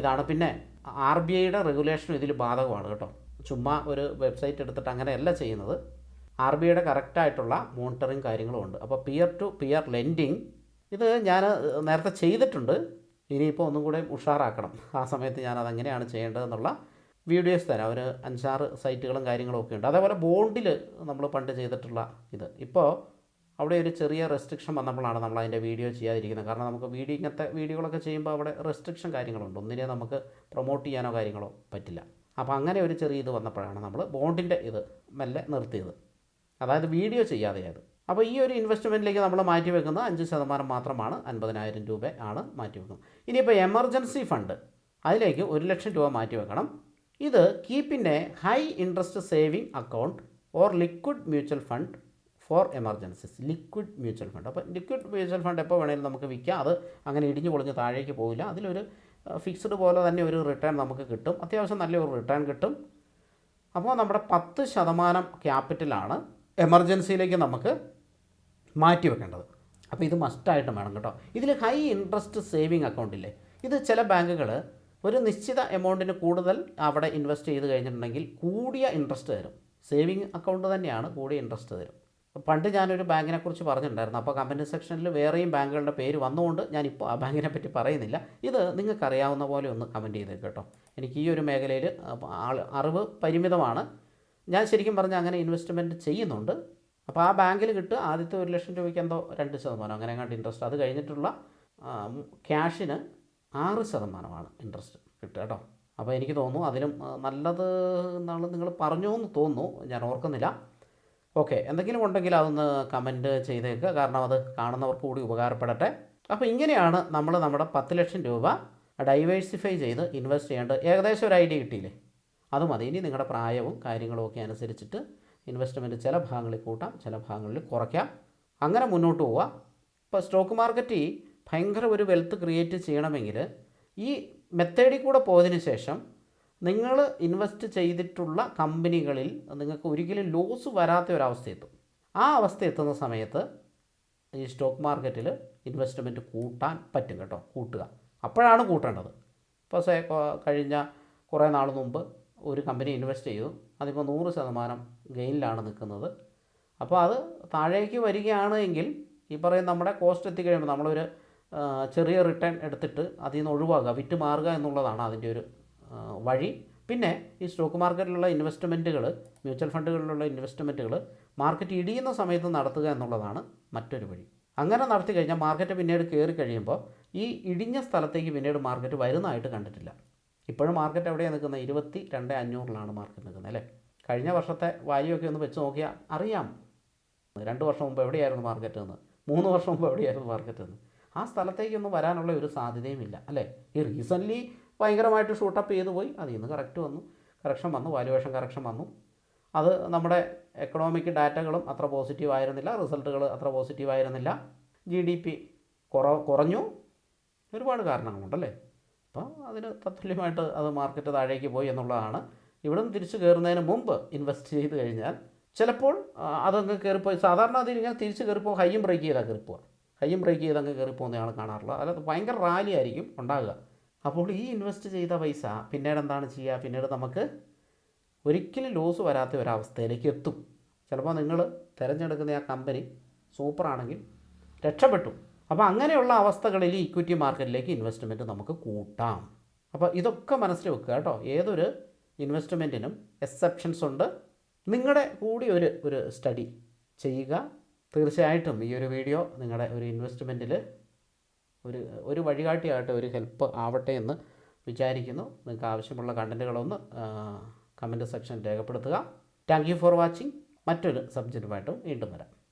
A: ഇതാണ്. പിന്നെ ആർ ബി ഐയുടെ റെഗുലേഷനും ഇതിൽ ബാധകമാണ് കേട്ടോ. ചുമ്മാ ഒരു വെബ്സൈറ്റ് എടുത്തിട്ട് അങ്ങനെയല്ല ചെയ്യുന്നത്. ആർ ബി ഐയുടെ കറക്റ്റായിട്ടുള്ള മോണിറ്ററിങ് കാര്യങ്ങളും ഉണ്ട്. അപ്പോൾ പിയർ ടു പിയർ ലെൻഡിങ് ഇത് ഞാൻ നേരത്തെ ചെയ്തിട്ടുണ്ട്. ഇനിയിപ്പോൾ ഒന്നും കൂടെ ഉഷാറാക്കണം. ആ സമയത്ത് ഞാൻ അതെങ്ങനെയാണ് ചെയ്യേണ്ടതെന്നുള്ള വീഡിയോസ് തരാം ഒരു അഞ്ചാറ് സൈറ്റുകളും കാര്യങ്ങളും ഒക്കെ ഉണ്ട്. അതേപോലെ ബോണ്ടിൽ നമ്മൾ പണ്ട് ചെയ്തിട്ടുള്ള ഇത്. ഇപ്പോൾ അവിടെ ഒരു ചെറിയ റെസ്ട്രിക്ഷൻ വന്നപ്പോഴാണ് നമ്മൾ അതിന്റെ വീഡിയോ ചെയ്യാതിരിക്കുന്നത്. കാരണം നമുക്ക് വീഡിയോ ഇങ്ങനത്തെ വീഡിയോകളൊക്കെ ചെയ്യുമ്പോൾ അവിടെ റെസ്ട്രിക്ഷൻ കാര്യങ്ങളുണ്ട്. ഒന്നിനെ നമുക്ക് പ്രൊമോട്ട് ചെയ്യാനോ കാര്യങ്ങളോ പറ്റില്ല. അപ്പോൾ അങ്ങനെ ഒരു ചെറിയ ഇത് വന്നപ്പോഴാണ് നമ്മൾ ബോണ്ടിന്റെ ഇത് മെല്ലെ നിർത്തിയത്. അതായത് വീഡിയോ ചെയ്യാതെയായത് അപ്പോൾ ഈ ഒരു ഇൻവെസ്റ്റ്മെന്റിലേക്ക് നമ്മൾ മാറ്റി വെക്കുന്നത് അഞ്ച് ശതമാനം മാത്രമാണ്. അൻപതിനായിരം രൂപ ആണ് മാറ്റി വെക്കുന്നത്. ഇനിയിപ്പോൾ എമർജൻസി ഫണ്ട് അതിലേക്ക് ഒരു ലക്ഷം രൂപ മാറ്റി വെക്കണം. ഇത് കീപ്പിന്റെ high interest saving account or liquid mutual fund for emergencies. Liquid mutual fund. അപ്പോൾ ലിക്വിഡ് മ്യൂച്വൽ ഫണ്ട് എപ്പോൾ വേണമെങ്കിലും നമുക്ക് വിൽക്കാം. അത് അങ്ങനെ ഇടിഞ്ഞു പൊളിഞ്ഞ് താഴേക്ക് പോകില്ല അതിലൊരു ഫിക്സ്ഡ് പോലെ തന്നെ ഒരു റിട്ടേൺ നമുക്ക് കിട്ടും. അത്യാവശ്യം നല്ലൊരു റിട്ടേൺ കിട്ടും. അപ്പോൾ നമ്മുടെ പത്ത് ശതമാനം ക്യാപിറ്റലാണ് എമർജൻസിയിലേക്ക് നമുക്ക് മാറ്റി വെക്കേണ്ടത്. അപ്പോൾ ഇത് മസ്റ്റായിട്ടും വേണം കേട്ടോ. ഇതിൽ ഹൈ ഇൻട്രസ്റ്റ് സേവിങ് അക്കൗണ്ട് ഇല്ലേ ഇത് ചില ബാങ്കുകൾ ഒരു നിശ്ചിത എമൗണ്ടിന് കൂടുതൽ അവിടെ ഇൻവെസ്റ്റ് ചെയ്ത് കഴിഞ്ഞിട്ടുണ്ടെങ്കിൽ കൂടിയ ഇൻട്രസ്റ്റ് തരും. സേവിങ് അക്കൗണ്ട് തന്നെയാണ് കൂടിയ ഇൻട്രസ്റ്റ് തരും. പണ്ട് ഞാനൊരു ബാങ്കിനെ കുറിച്ച് പറഞ്ഞിട്ടുണ്ടായിരുന്നു. അപ്പോൾ കമ്പനി സെക്ഷനിൽ വേറെയും ബാങ്കുകളുടെ പേര് വന്നുകൊണ്ട് ഞാനിപ്പോൾ ആ ബാങ്കിനെ പറ്റി പറയുന്നില്ല. ഇത് നിങ്ങൾക്കറിയാവുന്ന പോലെ ഒന്ന് കമന്റ് ചെയ്തേക്ക് കേട്ടോ. എനിക്ക് ഈ ഒരു മേഖലയിൽ അറിവ് പരിമിതമാണ്. ഞാൻ ശരിക്കും പറഞ്ഞാൽ അങ്ങനെ ഇൻവെസ്റ്റ്മെന്റ് ചെയ്യുന്നുണ്ട്. അപ്പോൾ ആ ബാങ്കിൽ കിട്ടുക ആദ്യത്തെ ഒരു ലക്ഷം രൂപയ്ക്ക് എന്തോ രണ്ട് ശതമാനം അങ്ങനെ കണ്ട് ഇൻട്രസ്റ്റ്. അത് കഴിഞ്ഞിട്ടുള്ള ക്യാഷിന് ആറ് ശതമാനമാണ് ഇൻട്രസ്റ്റ് കിട്ടുക കേട്ടോ. അപ്പോൾ എനിക്ക് തോന്നുന്നു അതിലും നല്ലത് എന്നാണ് നിങ്ങൾ പറഞ്ഞു എന്ന് തോന്നുന്നു. ഞാൻ ഓർക്കുന്നില്ല. ഓക്കെ എന്തെങ്കിലും ഉണ്ടെങ്കിൽ അതൊന്ന് കമന്റ് ചെയ്തേക്കുക കാരണം അത് കാണുന്നവർക്ക് കൂടി ഉപകാരപ്പെടട്ടെ. അപ്പോൾ ഇങ്ങനെയാണ് നമ്മൾ നമ്മുടെ പത്ത് ലക്ഷം രൂപ ഡൈവേഴ്സിഫൈ ചെയ്ത് ഇൻവെസ്റ്റ് ചെയ്യേണ്ടത് ഏകദേശം ഒരു ഐഡിയ കിട്ടിയില്ലേ? അത് മതി. ഇനി നിങ്ങളുടെ പ്രായവും കാര്യങ്ങളും ഒക്കെ അനുസരിച്ചിട്ട് ഇൻവെസ്റ്റ്മെന്റ് ചില ഭാഗങ്ങളിൽ കൂട്ടാം ചില ഭാഗങ്ങളിൽ കുറയ്ക്കാം. അങ്ങനെ മുന്നോട്ട് പോവുക ഇപ്പോൾ സ്റ്റോക്ക് മാർക്കറ്റിൽ ഭയങ്കര ഒരു വെൽത്ത് ക്രിയേറ്റ് ചെയ്യണമെങ്കിൽ ഈ മെത്തേഡിൽ കൂടെ പോയതിന് ശേഷം നിങ്ങൾ ഇൻവെസ്റ്റ് ചെയ്തിട്ടുള്ള കമ്പനികളിൽ നിങ്ങൾക്ക് ഒരിക്കലും ലോസ് വരാത്ത ഒരവസ്ഥ എത്തും. ആ അവസ്ഥ എത്തുന്ന സമയത്ത് ഈ സ്റ്റോക്ക് മാർക്കറ്റിൽ ഇൻവെസ്റ്റ്മെന്റ് കൂട്ടാൻ പറ്റും കേട്ടോ കൂട്ടുക. അപ്പോഴാണ് കൂട്ടേണ്ടത്. ഇപ്പോൾ സേ കഴിഞ്ഞ കുറേ നാൾ മുമ്പ് ഒരു കമ്പനി ഇൻവെസ്റ്റ് ചെയ്തു. അതിപ്പോൾ നൂറ് ശതമാനം ഗെയിനിലാണ് നിൽക്കുന്നത്. അപ്പോൾ അത് താഴേക്ക് വരികയാണ് എങ്കിൽ ഈ പറയും നമ്മുടെ കോസ്റ്റ് എത്തിക്കഴിയുമ്പോൾ നമ്മളൊരു ചെറിയ റിട്ടേൺ എടുത്തിട്ട് അതിൽ നിന്ന് ഒഴിവാക്കുക വിറ്റ് മാറുക എന്നുള്ളതാണ് അതിന്റെ ഒരു വഴി. പിന്നെ ഈ സ്റ്റോക്ക് മാർക്കറ്റിലുള്ള ഇൻവെസ്റ്റ്മെന്റുകൾ മ്യൂച്വൽ ഫണ്ടുകളിലുള്ള ഇൻവെസ്റ്റ്മെന്റുകൾ മാർക്കറ്റ് ഇടിയുന്ന സമയത്ത് നടത്തുക എന്നുള്ളതാണ് മറ്റൊരു വഴി. അങ്ങനെ നടത്തി കഴിഞ്ഞാൽ മാർക്കറ്റ് പിന്നീട് കയറി കഴിയുമ്പോൾ ഈ ഇടിഞ്ഞ സ്ഥലത്തേക്ക് പിന്നീട് മാർക്കറ്റ് വരുന്നതായിട്ട് കണ്ടിട്ടില്ല. ഇപ്പോഴും മാർക്കറ്റ് എവിടെയാണ് നിൽക്കുന്നത്? ഇരുപത്തി രണ്ട് അഞ്ഞൂറിലാണ് മാർക്കറ്റ് നിൽക്കുന്നത് അല്ലേ? കഴിഞ്ഞ വർഷത്തെ വാല്യൂ ഒക്കെ ഒന്ന് വെച്ച് നോക്കിയാൽ അറിയാം. രണ്ട് വർഷം മുമ്പ് എവിടെയായിരുന്നു മാർക്കറ്റ് എന്ന് മൂന്ന് വർഷം മുമ്പ് എവിടെയായിരുന്നു മാർക്കറ്റ് എന്ന് ആ സ്ഥലത്തേക്കൊന്നും വരാനുള്ള ഒരു സാധ്യതയുമില്ല അല്ലേ? ഈ റീസെന്റ്ലി ഭയങ്കരമായിട്ട് ഷൂട്ടപ്പ് ചെയ്തു പോയി അതിൽ നിന്ന് കറക്റ്റ് വന്നു. കറക്ഷൻ വന്നു വാല്യുവേഷൻ കറക്ഷൻ വന്നു. അത് നമ്മുടെ എക്കണോമിക് ഡാറ്റകളും അത്ര പോസിറ്റീവ് ആയിരുന്നില്ല റിസൾട്ടുകൾ അത്ര പോസിറ്റീവ് ആയിരുന്നില്ല. ജി ഡി പി കുറ കുറഞ്ഞു. ഒരുപാട് കാരണങ്ങളുണ്ടല്ലേ അപ്പോൾ അതിന് തത്തുല്യമായിട്ട് അത് മാർക്കറ്റ് താഴേക്ക് പോയി എന്നുള്ളതാണ്. ഇവിടെ തിരിച്ചു കയറുന്നതിന് മുമ്പ് ഇൻവെസ്റ്റ് ചെയ്ത് കഴിഞ്ഞാൽ ചിലപ്പോൾ അതങ്ങ് കയറിപ്പോയി സാധാരണ അതിൽ ഇങ്ങനെ തിരിച്ച് കയറിപ്പോൾ ഹൈയും ബ്രേക്ക് ചെയ്താൽ കയറിപ്പോവുക ഹൈയും ബ്രേക്ക് ചെയ്ത് അങ്ങ് കയറിപ്പോകുന്ന ആൾ കാണാറുള്ളത് അല്ലാതെ ഭയങ്കര റാലി ആയിരിക്കും ഉണ്ടാകുക അപ്പോൾ ഈ ഇൻവെസ്റ്റ് ചെയ്ത പൈസ പിന്നീട് എന്താണ് ചെയ്യുക? പിന്നീട് നമുക്ക് ഒരിക്കലും ലോസ് വരാത്ത ഒരവസ്ഥയിലേക്ക് എത്തും. ചിലപ്പോൾ നിങ്ങൾ തിരഞ്ഞെടുക്കുന്ന ആ കമ്പനി സൂപ്പറാണെങ്കിൽ രക്ഷപ്പെട്ടു. അപ്പോൾ അങ്ങനെയുള്ള അവസ്ഥകളിൽ ഇക്വിറ്റി മാർക്കറ്റിലേക്ക് ഇൻവെസ്റ്റ്മെന്റ് നമുക്ക് കൂട്ടാം. അപ്പോൾ ഇതൊക്കെ മനസ്സിൽ വെക്കുക കേട്ടോ. ഏതൊരു ഇൻവെസ്റ്റ്മെന്റിനും എക്സെപ്ഷൻസ് ഉണ്ട്. നിങ്ങളുടെ കൂടി ഒരു ഒരു സ്റ്റഡി ചെയ്യുക. തീർച്ചയായിട്ടും ഈ ഒരു വീഡിയോ നിങ്ങളുടെ ഒരു ഇൻവെസ്റ്റ്മെന്റിൽ ഒരു ഒരു വഴികാട്ടിയായിട്ട് ഒരു ഹെൽപ്പ് ആവട്ടെ എന്ന് വിചാരിക്കുന്നു. നിങ്ങൾക്ക് ആവശ്യമുള്ള കണ്ടന്റുകളൊന്ന് കമന്റ് സെക്ഷൻ രേഖപ്പെടുത്തുക. താങ്ക് യു ഫോർ വാച്ചിങ് മറ്റൊരു സബ്ജക്റ്റുമായിട്ടും വീണ്ടും വരാം.